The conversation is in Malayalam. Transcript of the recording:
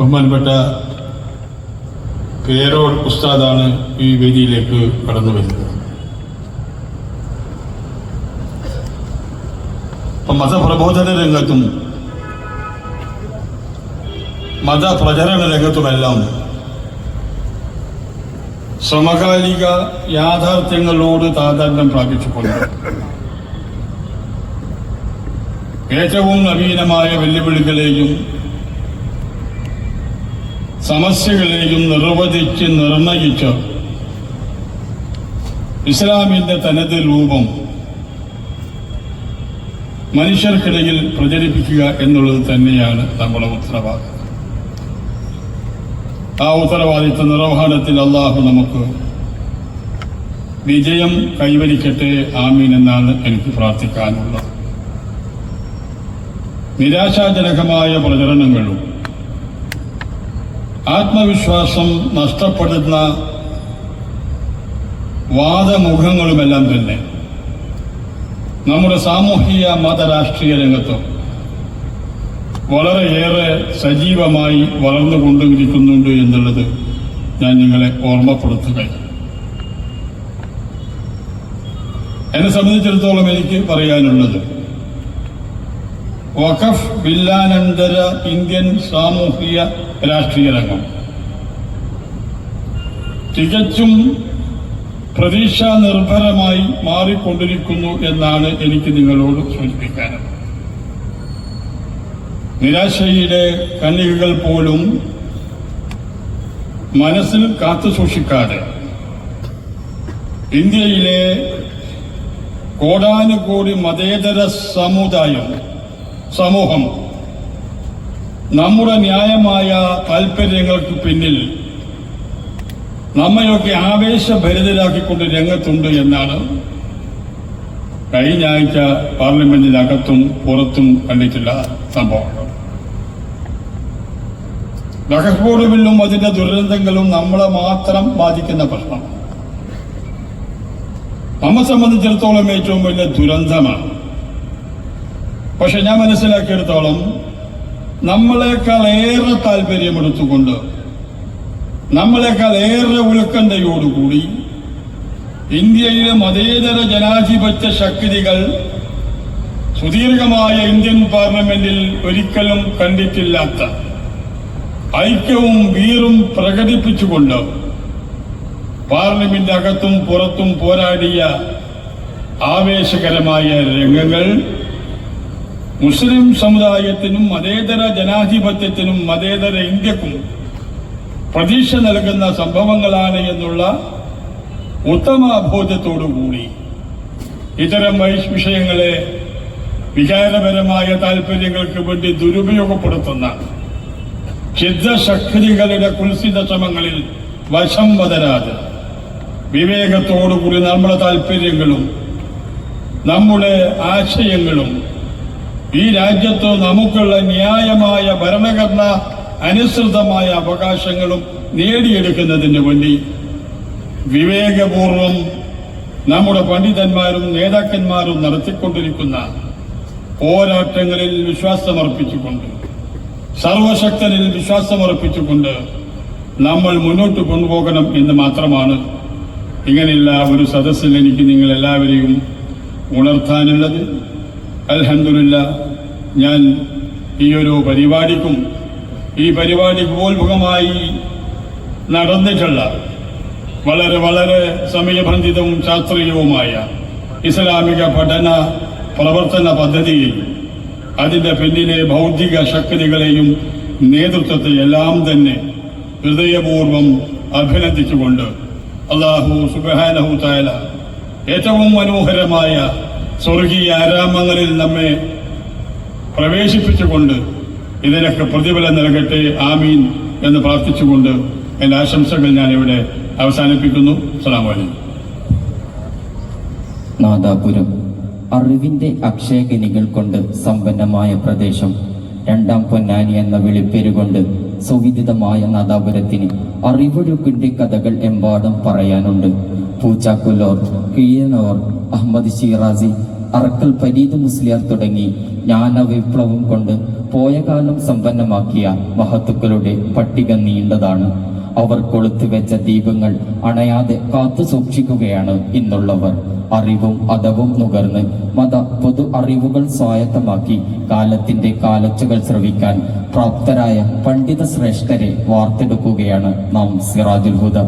ബഹുമാനപ്പെട്ട പേരോട് ഉസ്താദാണ് ഈ വേദിയിലേക്ക് കടന്നു വരുന്നത്. അപ്പം മതപ്രബോധന രംഗത്തും മതപ്രചരണ രംഗത്തുമെല്ലാം സമകാലിക യാഥാർത്ഥ്യങ്ങളോട് താതാത്മ്യം പ്രാപിച്ചുകൊണ്ട് ഏറ്റവും നവീനമായ വെല്ലുവിളികളെയും സമസ്യകളെയും നിർവചിച്ച് നിർണയിച്ച്. ഇസ്ലാമിന്റെ തനത് രൂപം മനുഷ്യർക്കിടയിൽ പ്രചരിപ്പിക്കുക എന്നുള്ളത് തന്നെയാണ് നമ്മുടെ ഉത്തരവാദിത്വം ആ ഉത്തരവാദിത്വ നിർവഹണത്തിൽ അള്ളാഹു നമുക്ക് വിജയം കൈവരിക്കട്ടെ ആമീൻ എന്നാണ് എനിക്ക് പ്രാർത്ഥിക്കാനുള്ളത്. നിരാശാജനകമായ പ്രചരണങ്ങളും ആത്മവിശ്വാസം നഷ്ടപ്പെടുന്ന വാദമുഖങ്ങളുമെല്ലാം തന്നെ. നമ്മുടെ സാമൂഹിക മതരാഷ്ട്രീയ രംഗത്തും വളരെയേറെ സജീവമായി വളർന്നുകൊണ്ടിരിക്കുന്നുണ്ട് എന്നുള്ളത് ഞാൻ നിങ്ങളെ ഓർമ്മപ്പെടുത്തുകയാണ്. എന്നെ സംബന്ധിച്ചിടത്തോളം എനിക്ക് പറയാനുള്ളത് വഖഫ് ബില്ലാനന്തര ഇന്ത്യൻ സാമൂഹിക രാഷ്ട്രീയ രംഗം. തികച്ചും പ്രതീക്ഷാ നിർഭരമായി മാറിക്കൊണ്ടിരിക്കുന്നു എന്നാണ് എനിക്ക് നിങ്ങളോട് സൂചിപ്പിക്കാനും നിരാശയുടെ കണ്ണികകൾ പോലും മനസ്സിൽ കാത്തു സൂക്ഷിക്കാതെ ഇന്ത്യയിലെ കോടാനുകോടി മതേതര സമുദായം സമൂഹം നമ്മുടെ ന്യായമായ താല്പര്യങ്ങൾക്ക് പിന്നിൽ നമ്മയൊക്കെ ആവേശഭരിതരാക്കിക്കൊണ്ട് രംഗത്തുണ്ട് എന്നാണ് കഴിഞ്ഞ ആഴ്ച പാർലമെന്റിനകത്തും പുറത്തും കണ്ടിട്ടുള്ള വഖഫ് ബില്ലും അതിന്റെ ദുരന്തങ്ങളും നമ്മളെ മാത്രം ബാധിക്കുന്ന പ്രശ്നമാണ് നമ്മെ സംബന്ധിച്ചിടത്തോളം ഏറ്റവും വലിയ ദുരന്തമാണ്. പക്ഷെ ഞാൻ മനസ്സിലാക്കിയെടുത്തോളം നമ്മളെക്കാൾ ഏറെ താല്പര്യമെടുത്തുകൊണ്ട് നമ്മളെക്കാൾ ഏറെ ഉത്കണ്ഠയോടുകൂടി ഇന്ത്യയിലെ മതേതര ജനാധിപത്യ ശക്തികൾ സുദീർഘമായ ഇന്ത്യൻ പാർലമെന്റിൽ ഒരിക്കലും കണ്ടിട്ടില്ലാത്ത ഐക്യവും വീറും പ്രകടിപ്പിച്ചുകൊണ്ട് പാർലമെന്റ് അകത്തും പുറത്തും പോരാടിയ ആവേശകരമായ രംഗങ്ങൾ മുസ്ലിം സമുദായത്തിനും മതേതര ജനാധിപത്യത്തിനും മതേതര ഇന്ത്യക്കും പ്രതീക്ഷ നൽകുന്ന സംഭവങ്ങളാണ് എന്നുള്ള ഉത്തമ ബോധ്യത്തോടുകൂടി ഇത്തരം വിഷയങ്ങളെ വികാരപരമായ താല്പര്യങ്ങൾക്ക് വേണ്ടി ദുരുപയോഗപ്പെടുത്തുന്ന ക്ഷുദ്രശക്തികളുടെ കുൽസിത ശ്രമങ്ങളിൽ വശം വതരാതെ വിവേകത്തോടുകൂടി നമ്മുടെ താല്പര്യങ്ങളും നമ്മുടെ ആശയങ്ങളും ഈ രാജ്യത്ത് നമുക്കുള്ള ന്യായമായ ഭരണഘടന അനുസൃതമായ അവകാശങ്ങളും നേടിയെടുക്കുന്നതിന് വേണ്ടി വിവേകപൂർവം നമ്മുടെ പണ്ഡിതന്മാരും നേതാക്കന്മാരും നടത്തിക്കൊണ്ടിരിക്കുന്ന പോരാട്ടങ്ങളിൽ വിശ്വാസമർപ്പിച്ചുകൊണ്ട് സർവശക്തനിൽ വിശ്വാസമർപ്പിച്ചുകൊണ്ട് നമ്മൾ മുന്നോട്ട് കൊണ്ടുപോകണം എന്ന് മാത്രമാണ് ഇങ്ങനെയുള്ള ഒരു സദസ്സിൽ എനിക്ക് നിങ്ങൾ എല്ലാവരെയും ഉണർത്താനുള്ളത്. അലഹമില്ല ഞാൻ ഈ ഒരു പരിപാടിക്കും ഈ പരിപാടി ഗോൽമുഖമായി നടന്നിട്ടുള്ള വളരെ വളരെ സമയബന്ധിതവും ശാസ്ത്രീയവുമായ ഇസ്ലാമിക പഠന പ്രവർത്തന പദ്ധതിയിൽ അതിന്റെ പിന്നിലെ ഭൗതിക ശക്തികളെയും നേതൃത്വത്തെ എല്ലാം തന്നെ ഹൃദയപൂർവം അഭിനന്ദിച്ചുകൊണ്ട് അള്ളാഹു സുബാനഹു താല ഏറ്റവും മനോഹരമായ സ്വർഗീയ ആരാമങ്ങളിൽ നമ്മെ പ്രവേശിപ്പിച്ചുകൊണ്ട് ഇതിനൊക്കെ പ്രതിഫലം നൽകട്ടെ ആമീൻ എന്ന് പ്രാർത്ഥിച്ചുകൊണ്ട് എന്റെ ആശംസകൾ ഞാൻ ഇവിടെ അവസാനിപ്പിക്കുന്നു സലാം നാദാപുരം. അറിവിന്റെ അക്ഷയകനികൾ കൊണ്ട് സമ്പന്നമായ പ്രദേശം. രണ്ടാം പൊന്നാനി എന്ന വിളിപ്പേരുകൊണ്ട് സുവിദിതമായ നാദാപുരത്തിന് അറിവൊഴുക്കിന്റെ കഥകൾ എമ്പാടും പറയാനുണ്ട്. പൂച്ചാക്കുലോർ കിഴിയനോർ അഹമ്മദ് ഷിറാസി അറക്കൽ പരീദ് മുസ്ലിയാർ തുടങ്ങി ജ്ഞാന വിപ്ലവം കൊണ്ട് പോയ കാലം സമ്പന്നമാക്കിയ മഹത്തുക്കളുടെ പട്ടിക നീണ്ടതാണ്. അവർ കൊളുത്തു വെച്ച ദീപങ്ങൾ അണയാതെ കാത്തു സൂക്ഷിക്കുകയാണ് ഇന്നുള്ളവർ അറിവും അതവും നുകർന്ന് മത പൊതു അറിവുകൾ സ്വായത്തമാക്കി കാലത്തിന്റെ കാലച്ചുകൾ ശ്രവിക്കാൻ പ്രാപ്തരായ പണ്ഡിത ശ്രേഷ്ഠരെ വാർത്തെടുക്കുകയാണ് നാം സിറാജുൽ ഹുദ.